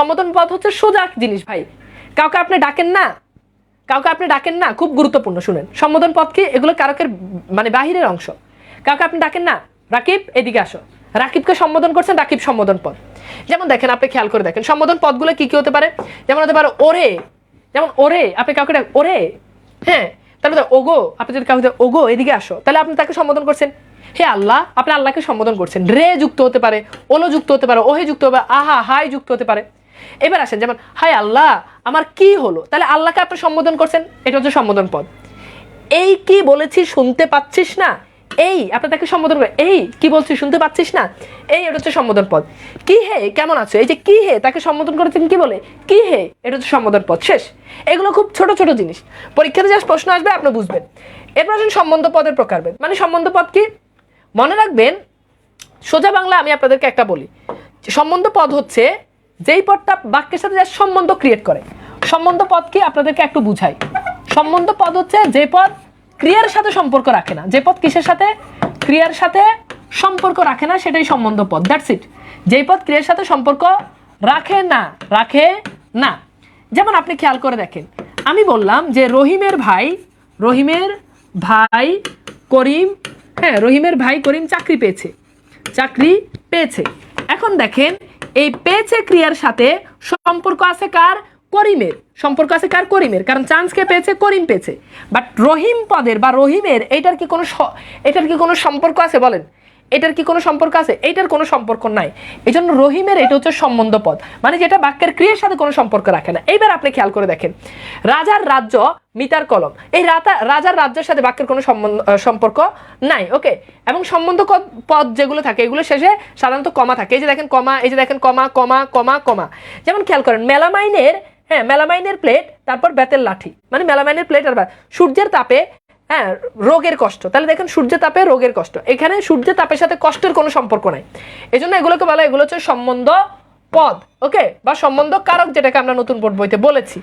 সম্বোধন পদ হচ্ছে সোজা জিনিস ভাই। কাউকে আপনি ডাকেন না। কাউকে আপনি ডাকেন না, খুব গুরুত্বপূর্ণ, শুনেন। সম্বোধন পদ কি? এগুলো কারকের মানে বাহিরের অংশ। কাউকে আপনি ডাকেন না। রাকিব, এদিকে আসো। রাকিবকে সম্বোধন করছেন রাকিব সম্বোধন পদ যেমন দেখেন, আপনি খেয়াল করে দেখেন, সম্বোধন পদগুলো কি কি হতে পারে? যেমন হতে পারে, ওরে। যেমন ওরে, আপনি কাউকে ডাক, ওরে। হ্যাঁ তারপরে ওগো, আপনি যদি কাউকে ওগো, এদিকে আসো। তাহলে আপনি তাকে সম্বোধন করছেন। হে আল্লাহ, আপনি আল্লাহকে সম্বোধন করছেন। রে যুক্ত হতে পারে, ওলো যুক্ত হতে পারে, ওহে যুক্ত হবে আহা, হাই যুক্ত হতে পারে। এবার আসেন, যেমন হাই আল্লাহ, আমার কি হলো? তাহলে আল্লাহকে আপনি সম্বোধন করছেন, এটা হচ্ছে সম্বোধন পদ। এই কি বলেছি শুনতে পাচ্ছিস না? এই, আপনি তাকে সম্বোধন করে এই কি বলছিস শুনতে পাচ্ছিস না? এই, এটা হচ্ছে সম্বোধন পদ। কি হে, কেমন আছো? এই যে কি হে, তাকে সম্বোধন করেছেন কি বলে? কি হে, এটা হচ্ছে সম্বোধন পদ, শেষ। এগুলো খুব ছোট ছোট জিনিস। পরীক্ষাতে যা প্রশ্ন আসবে, আপনি বুঝবেন। এরপর আসেন সম্বন্ধ পদের প্রকারভেদ। মানে সম্বন্ধ পদ কি? মনে রাখবেন, সোজা বাংলা আমি আপনাদেরকে একটা বলি। সম্বন্ধ পদ হচ্ছে যেই পদটা বাক্যের সাথে যার সম্বন্ধ ক্রিয়েট করে। সম্বন্ধ পদ কি? আপনাদেরকে একটু বুঝাই। সম্বন্ধ পদ হচ্ছে যে পদ ক্রিয়ার সাথে সম্পর্ক রাখে না। যে পদ কিসের সাথে? ক্রিয়ার সাথে সম্পর্ক রাখে না, সেটাই সম্বন্ধ পদ। দ্যাটস ইট যেই পদ ক্রিয়ার সাথে সম্পর্ক রাখে না রাখে না। যেমন আপনি খেয়াল করে দেখেন, আমি বললাম যে রহিমের ভাই রহিমের ভাই করিম হ্যাঁ রহিমের ভাই করিম চাকরি পেয়েছে চাকরি পেয়েছে। এখন দেখেন এই পেয়েছে ক্রিয়ার সাথে সম্পর্ক আছে কার? করিমের। সম্পর্ক আছে কার? করিমের। কারণ চান্সকে পেয়েছে, করিম পেয়েছে। বাট রহিম পদের বা রহিমের, এটার কি কোনো এটার কি কোনো সম্পর্ক আছে বলেন? এটার কি কোনো সম্পর্ক আছে? এইটার কোনো সম্পর্ক নাই। এই জন্য রহিমের এটা হচ্ছে সম্বন্ধ পদ। মানে যেটা বাক্যের ক্রিয়ার সাথে কোনো সম্পর্ক রাখে না। এইবার আপনি খেয়াল করে দেখেন। রাজার রাজ্য মিতার কলম। এই রাতা, রাজার রাজ্যের সাথে বাক্যের কোনো সম্বন্ধ সম্পর্ক নাই। ওকে এবং সম্বন্ধ পদ যেগুলো থাকে, এগুলো শেষে সাধারণত কমা থাকে। এই যে দেখেন কমা, এই যে দেখেন কমা কমা কমা কমা। যেমন খেয়াল করেন, মেলামাইনের হ্যাঁ মেলামাইনের প্লেট তারপর বেতের লাঠি। মানে মেলামাইনের প্লেট আর সূর্যের তাপে হ্যাঁ রোগের কষ্ট। তাহলে দেখেন সূর্য তাপে রোগের কষ্ট। এখানে সূর্য তাপের সাথে কষ্টের কোনো সম্পর্ক নাই। এই জন্য এগুলোকে বলা এগুলো হচ্ছে সম্বন্ধ পদ, ওকে? বা সম্বন্ধ কারক, যেটাকে আমরা নতুন বোর্ড বইতে বলেছি।